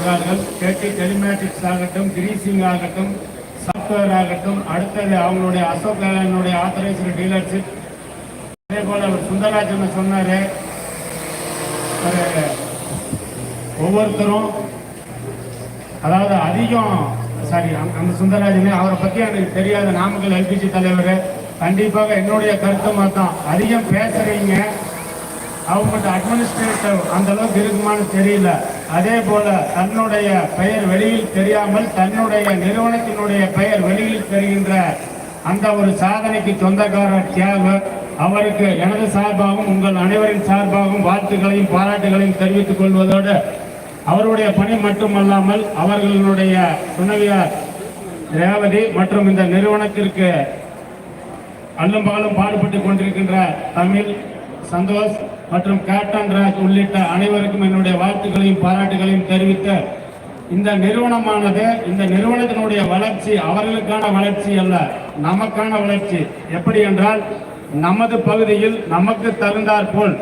இருக்கிறார்கள் கேட்டி டெலிமேட்டிக்ஸ் ஆகட்டும் கிரீசிங் ஆகட்டும் சாஃப்ட்வேர் ஆகட்டும் அடுத்தது அவங்களுடைய அசோக் லேலனுடைய ஆத்தரைஸ்டு டீலர்ஷிப் அதே போல் அவர் சுந்தரராஜன் சொன்னார். ஒவ்வொருத்தரும் அதாவது அதிகம் சாரி அந்த சுந்தரராஜனே அவரை பற்றி எனக்கு தெரியாத நாமக்கல் எல்பிஜி தலைவர். கண்டிப்பாக என்னுடைய கருத்து தான் அதிகம் பேசுகிறீங்க அவங்கள்ட்ட அட்மினிஸ்ட்ரேட்டிவ் அந்த அளவுக்கு இருக்குமான்னு தெரியல. அதே போல தன்னுடைய பெயர் வெளியில் தெரியாமல் தன்னுடைய நிறுவனத்தினுடைய பெயர் வெளியில் தெரிகின்ற அந்த ஒரு சாதனைக்கு சொந்தக்காரர் தியாகர் அவருக்கு எனது சார்பாகவும் உங்கள் அனைவரின் சார்பாகவும் வாழ்த்துக்களையும் பாராட்டுகளையும் தெரிவித்துக் கொள்வதோடு அவருடைய பணி மட்டுமல்லாமல் அவர்களுடைய துணைவியார் ரேவதி மற்றும் இந்த நிறுவனத்திற்கு அல்லும் பகலும் பாடுபட்டு கொண்டிருக்கின்ற தமிழ் சந்தோஷ் மற்றும் கேப்டன் ராஜ் உள்ளிட்ட அனைவருக்கும் என்னுடைய வாழ்த்துக்களையும் பாராட்டுகளையும் தெரிவித்த இந்த நிறுவனமானது இந்த நிறுவனத்தினுடைய வளர்ச்சி அவர்களுக்கான வளர்ச்சி அல்ல நமக்கான வளர்ச்சி. எப்படி என்றால் நமது பகுதியில் நமக்கு தகுந்தாற் போல்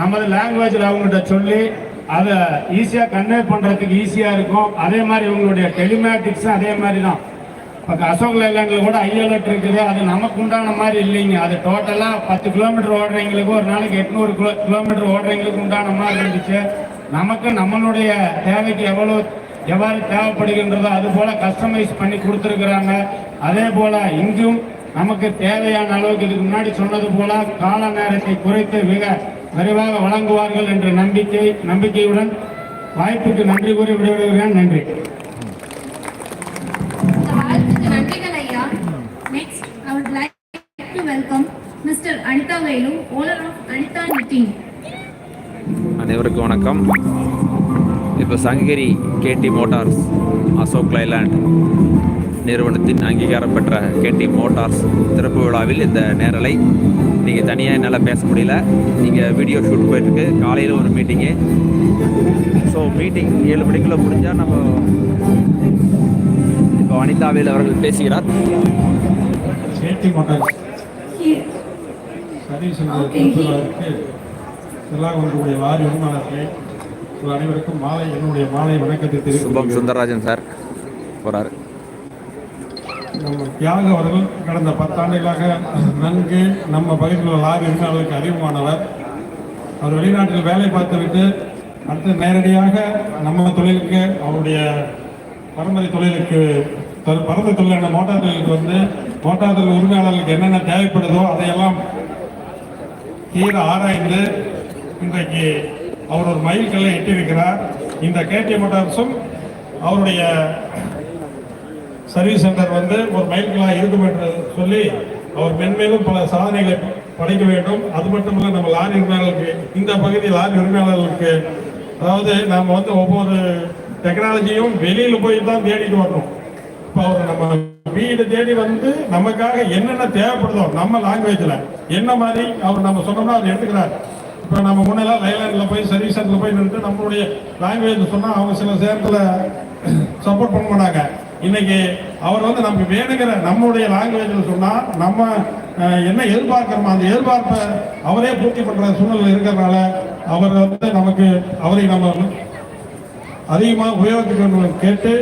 நமது லாங்குவேஜில் அவங்ககிட்ட சொல்லி அதை ஈஸியாக கன்வே பண்ணுறதுக்கு ஈஸியாக இருக்கும். அதே மாதிரி இவங்களுடைய டெலிமேட்டிக்ஸும் அதே மாதிரி தான் அசோக் லைலாண்டில் கூட ஐஎல்எட் இருக்குது. அது நமக்கு உண்டான மாதிரி இல்லைங்க. அது டோட்டலாக பத்து கிலோமீட்டர் ஓடுறவங்களுக்கு ஒரு நாளைக்கு எட்நூறு கிலோ கிலோமீட்டர் ஓடுறவங்களுக்கு உண்டான மாதிரி இருந்துச்சு. நமக்கு நம்மளுடைய தேவைக்கு எவ்வளோ எவ்வாறு தேவைப்படுகின்றதோ அது போல் கஸ்டமைஸ் பண்ணி கொடுத்துருக்குறாங்க. அதே போல் இங்கும் நமக்கு தேவையான அளவுக்கு இதுக்கு முன்னாடி சொன்னது போல கால நேரத்தை குறைத்து மிக விரைவாக வழங்குவார்கள் என்ற நம்பிக்கை நம்பிக்கையுடன் வாய்ப்புக்கு நன்றி கூறி விடைபெறுகிறேன். நன்றி. To welcome Mr. Anita Velu, owner of Anita Knitting. அனைவருக்கும் வணக்கம். இப்போ Sankagiri KD Motors Ashok Leyland நிறுவனத்தின் அங்கீகாரம் பெற்ற கேடி மோட்டார்ஸ் திறப்பு விழாவில் இந்த நேரலை நீங்கள் தனியாக என்னால் பேச முடியல. இங்கே வீடியோ ஷூட் போயிட்டுருக்கு. காலையில் ஒரு மீட்டிங்கு ஸோ மீட்டிங் ஏழு மணிக்குள்ளே முடிஞ்சால் நம்ம இப்போ அனிதாவேல் அவர்கள் பேசுகிறார். சர்வீஸ் கொடுப்பதற்கு எல்லாம் உங்களுடைய வாரி உரிமையாளர்களே உங்கள் அனைவருக்கும் மாலை என்னுடைய மாலை வணக்கத்தை சுபம் தெரிவித்து சுந்தரராஜன் சார் நம்ம தியாக அவர்கள் கடந்த பத்தாண்டுகளாக நன்கு நம்ம பகுதியில் உள்ள லாரி உரிமையாளர்களுக்கு அறிமுகமானவர். அவர் வெளிநாட்டில் வேலை பார்த்துவிட்டு அடுத்து நேரடியாக நம்ம தொழிலுக்கு அவருடைய பரம்பரை தொழிலுக்கு பரம்பரை தொழிலான மோட்டார் தொழிலுக்கு வந்து மோட்டார் தொழில் உரிமையாளர்களுக்கு என்னென்ன தேவைப்படுதோ அதையெல்லாம் தீர ஆராய்ந்து இன்றைக்கு அவர் ஒரு மைல்கல்லை எட்டியிருக்கிறார். இந்த கேடி மோட்டார்ஸும் அவருடைய சர்வீஸ் சென்டர் வந்து ஒரு மைல்கல்லாக இருக்கும் என்று சொல்லி அவர் மென்மேலும் பல சாதனைகளை படைக்க வேண்டும். அது மட்டுமல்ல நம்ம லாரி உரிமையாளர்களுக்கு இந்த பகுதி லாரி உரிமையாளர்களுக்கு அதாவது நாம் வந்து ஒவ்வொரு டெக்னாலஜியும் வெளியில் போய் தான் தேடிட்டு வரணும். இப்போ அவர் நம்ம வீடு தேடி வந்து நமக்காக என்னென்ன தேவைப்படுதோ நம்ம லாங்குவேஜில் என்ன மாதிரி அவர் நம்ம சொன்னோம்னா அவர் எடுத்துக்கிறார். இப்போ நம்ம முன்னெல்லாம் லைலாண்டில் போய் சர்வீஸ் சென்டரில் போய் நின்று நம்மளுடைய லாங்குவேஜ் சொன்னால் அவங்க சில நேரத்தில் சப்போர்ட் பண்ண மாட்டாங்க. இன்னைக்கு அவர் வந்து நமக்கு வேணுங்கிற நம்மளுடைய லாங்குவேஜில் சொன்னால் நம்ம என்ன எதிர்பார்க்கிறோமோ அந்த எதிர்பார்ப்பை அவரே பூர்த்தி பண்ணுற சூழ்நிலை இருக்கிறதுனால அவர் வந்து நமக்கு அவரை நம்ம அதிகமாக உபயோகிக்கணும்னு கேட்டு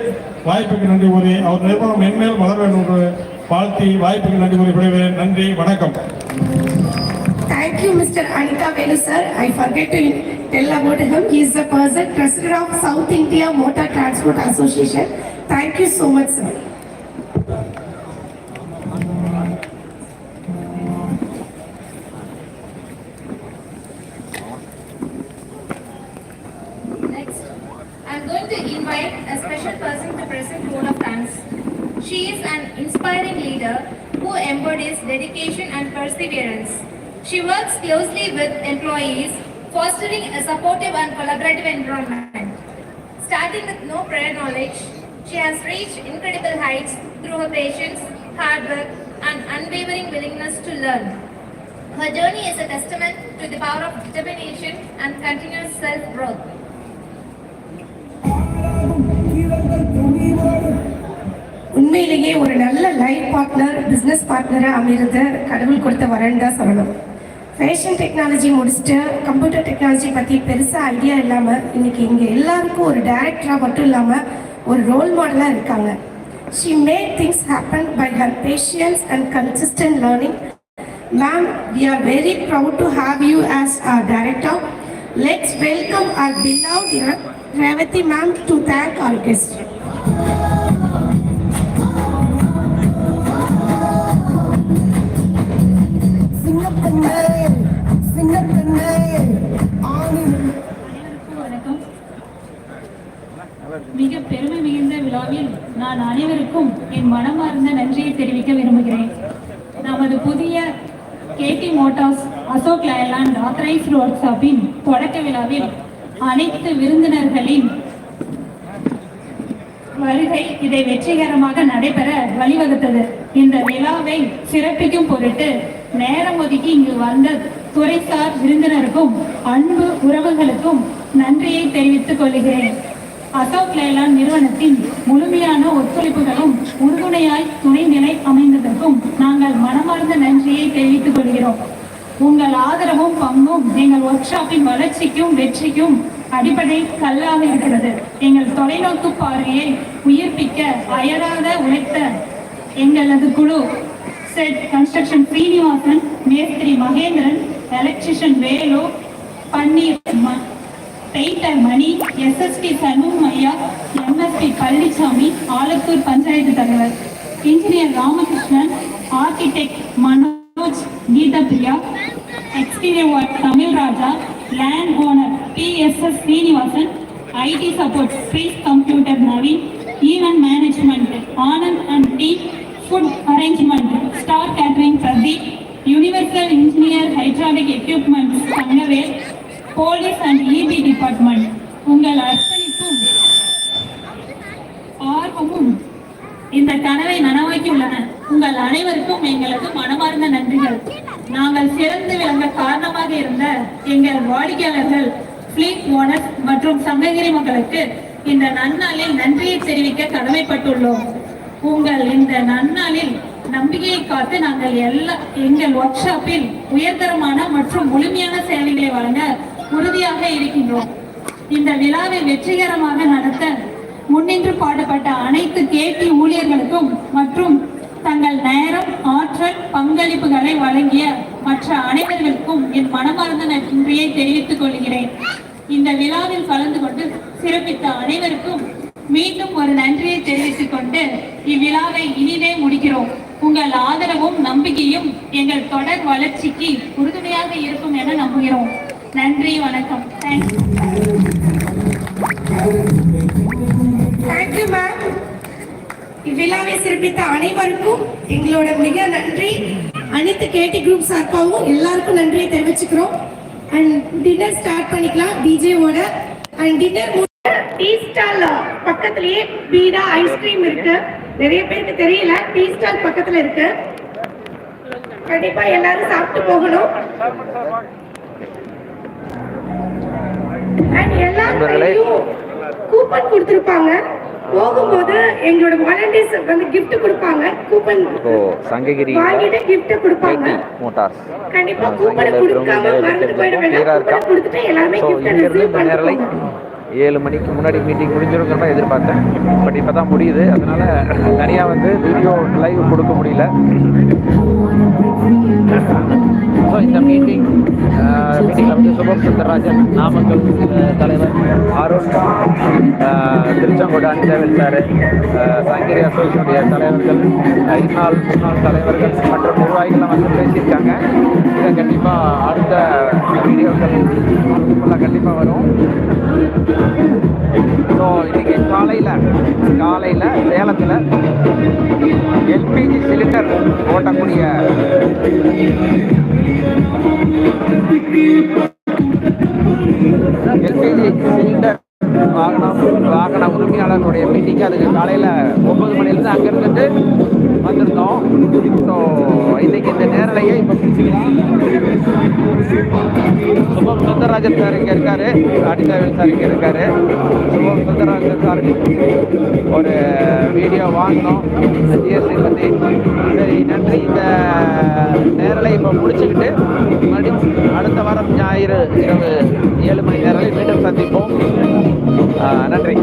வாய்ப்புக்கு நன்றி கூறி அவர் நிறுவனம் மென்மேல் மலர் வேண்டும் என்று வாழ்த்தி வாய்ப்புக்கு நன்றி கூறி விடுவேன் நன்றி வணக்கம் Thank you, Mr. Anita Velu, sir. I forget to tell about him. He is the person, president of South India Motor Transport Association. Thank you so much, sir. Dedication and perseverance. She works closely with employees, fostering a supportive and collaborative environment. Starting with no prior knowledge, she has reached incredible heights through her patience, hard work, and unwavering willingness to learn. Her journey is a testament to the power of determination and continuous self-growth. உண்மையிலேயே ஒரு நல்ல life partner business பார்ட்னராக அமைகிறது கடவுள் கொடுத்த வரன் தான் சொல்லணும். ஃபேஷன் டெக்னாலஜி முடிச்சுட்டு கம்ப்யூட்டர் டெக்னாலஜி பற்றி பெருசாக ஐடியா இல்லாமல் இன்னைக்கு இங்கே எல்லாருக்கும் ஒரு டைரக்டராக மட்டும் இல்லாமல் ஒரு ரோல் மாடலாக இருக்காங்க. She made things happen by her patience and consistent learning ma'am we are very proud to have you as our director let's welcome our beloved Revathi ma'am to thank our guest நான் அனைவருக்கும் என் மனமார்ந்த நன்றியை தெரிவிக்க விரும்புகிறேன். நமது புதிய KD Motors Ashok Leyland authorised work ஷாப்பின் தொடக்க விழாவில் அனைத்து விருந்தினர்களின் வருகை இதை வெற்றிகரமாக நடைபெற வழிவகுத்தது. இந்த விழாவை சிறப்பிக்கும் பொருட்டு நேரம் ஒதுக்கி இங்கு வந்த துறைசார் விருந்தினருக்கும் அன்பு உறவுகளுக்கும் நன்றியை தெரிவித்துக் கொள்கிறேன். அசோக் லேலாண்ட் நிறுவனத்தின் முழுமையான ஒத்துழைப்புகளும் உறுதுணையாய் துணைநிலை அமைந்ததற்கும் நாங்கள் மனமார்ந்த நன்றியை தெரிவித்துக் கொள்கிறோம். உங்கள் ஆதரவும் பங்கும் எங்கள் ஒர்க் ஷாப்பின் வளர்ச்சிக்கும் வெற்றிக்கும் அடிப்படை கல்லாக இருக்கிறது. எங்கள் தொலைநோக்கு பார்வையை உயிர்ப்பிக்க அயராத உழைத்த எங்களது குழு செட் கன்ஸ்ட்ரக்ஷன் ஸ்ரீனிவாசன் மேஸ்திரி மகேந்திரன் எலக்ட்ரிஷியன் வேலு பன்னீர் ம- பெயிண்டர் மணி எஸ்எஸ்டி சண்முகம் ஐயா எம்எஸ்பி பழனிசாமி ஆலத்தூர் பஞ்சாயத்து தலைவர். Engineer Ramakrishnan architect Manoj Geetha Priya exterior work Tamil Raja land owner PSS Srinivasan IT support space computer Naveen event management Anand and T food arrangement star catering Pradeep universal engineer hydraulic equipment Thangavel police and EB department. உங்கள் அர்ப்பணிப்பும் ஆர்வமும் இந்த கனவை நனவாக்கியுள்ளன. உங்கள் அனைவருக்கும் எங்களது மனமார்ந்த நன்றிகள். நாங்கள் சிறந்து விளங்க காரணமாக இருந்த எங்கள் வாடிக்கையாளர்கள் ஃபிளீட் ஓனர்ஸ் மற்றும் சங்ககிரி மக்களுக்கு இந்த நன்னாளில் நன்றியை தெரிவிக்க கடமைப்பட்டுள்ளோம். உங்கள் இந்த நன்னாளில் நம்பிக்கையை காத்து நாங்கள் எல்லா எங்கள் ஒர்க் ஷாப்பில் உயர்தரமான மற்றும் முழுமையான சேவைகளை வழங்க உறுதியாக இருக்கின்றோம். இந்த விழாவை வெற்றிகரமாக நடத்த முன்னின்று பாடுபட்ட அனைத்து கேட்டி ஊழியர்களுக்கும் மற்றும் தங்கள் நேரம் ஆற்றல் பங்களிப்புகளை வழங்கிய மற்ற அனைவர்களுக்கும் என் மனமார்ந்த நன்றியை தெரிவித்துக் கொள்கிறேன். இந்த விழாவில் கலந்து கொண்டு சிறப்பித்த அனைவருக்கும் மீண்டும் ஒரு நன்றியை தெரிவித்துக் கொண்டு இவ்விழாவை இனிதே முடிக்கிறோம். உங்கள் ஆதரவும் நம்பிக்கையும் எங்கள் தொடர் வளர்ச்சிக்கு உறுதுணையாக இருக்கும் என நம்புகிறோம். நன்றி வணக்கம். தேங்க்யூ தேங்க்யூ மேம் இவ்விழாவை சிறப்பித்த அனைவருக்கும் எங்களோட மிக நன்றி. அனைத்து கேடி குரூப் சார்பாகவும் எல்லாருக்கும் நன்றியை தெரிவிச்சுக்கிறோம். அண்ட் டின்னர் ஸ்டார்ட் பண்ணிக்கலாம் டிஜேவோட அண்ட் டின்னர் டீ ஸ்டால் பக்கத்துலயே பீடா ஐஸ்கிரீம் இருக்கு. நிறைய பேருக்கு தெரியல டீ ஸ்டால் பக்கத்துல இருக்கு. கண்டிப்பா எல்லாரும் சாப்பிட்டு போகணும். எல்லாருக்கும் கூப்பன் கொடுத்திருப்பாங்க. போகும்போது எங்களோட வாலண்டியர்ஸ் வந்து gift கொடுப்பாங்க. கூப்பன் இப்போ சங்ககிரி வாங்கிட்டு gift கொடுப்பாங்க. கேடி மோட்டார்ஸ் கண்டிப்பா கூப்பனை கொடுக்காம மறந்துட்டு போயிட வேண்டாம் கொடுத்துட்டு எல்லாருமே இங்கேருந்து ரிசீவ் பண்ணிக்கலாம் ஏழு மணிக்கு முன்னாடி மீட்டிங் முடிஞ்சிருங்கிற மாதிரி எதிர்பார்த்தேன். பட் இப்போ தான் முடியுது. அதனால தனியாக வந்து வீடியோ லைவ் கொடுக்க முடியல. சுபம் சுந்தரராஜன் நாமக்கல் தலைவர் அருண் திருச்செங்கோடு அஞ்சவேல் சார். சாங்கிரி அசோசியனுடைய தலைவர்கள் ஐந்து நாள் முன்னாள் தலைவர்கள் மற்றும் நிர்வாகிகள்லாம் வந்து பேசியிருக்காங்க. இதை கண்டிப்பாக அடுத்த வீடியோக்கள் ஃபுல்லாக கண்டிப்பாக வரும். ஸோ இன்னைக்கு காலையில் காலையில் சேலத்தில் எல்பிஜி சிலிண்டர் ஓட்டக்கூடிய எல்பிஜி சிலிண்டர் வாகனம் வாகன உரிமையாளர்களுடைய மீட்டிங் அதுக்கு காலையில் ஒன்பது மணிலேருந்து அங்கே இருந்துட்டு வந்திருந்தோம் ஸோ இன்னைக்கு இந்த நேரலையே இப்போ சுபம் சுந்தரராஜன் சார் இங்கே இருக்காரு அடிதாவில் சார் இங்கே இருக்காரு சுபம் சுந்தரராஜன் சார் ஒரு வீடியோ வாங்கினோம் ஜிஎஸ்டி பற்றி சரி நன்றி இந்த நேரலை இப்போ முடிச்சுக்கிட்டு மறுபடியும் அடுத்த வாரம் ஞாயிறு இரவு ஏழு மணி நன்றி.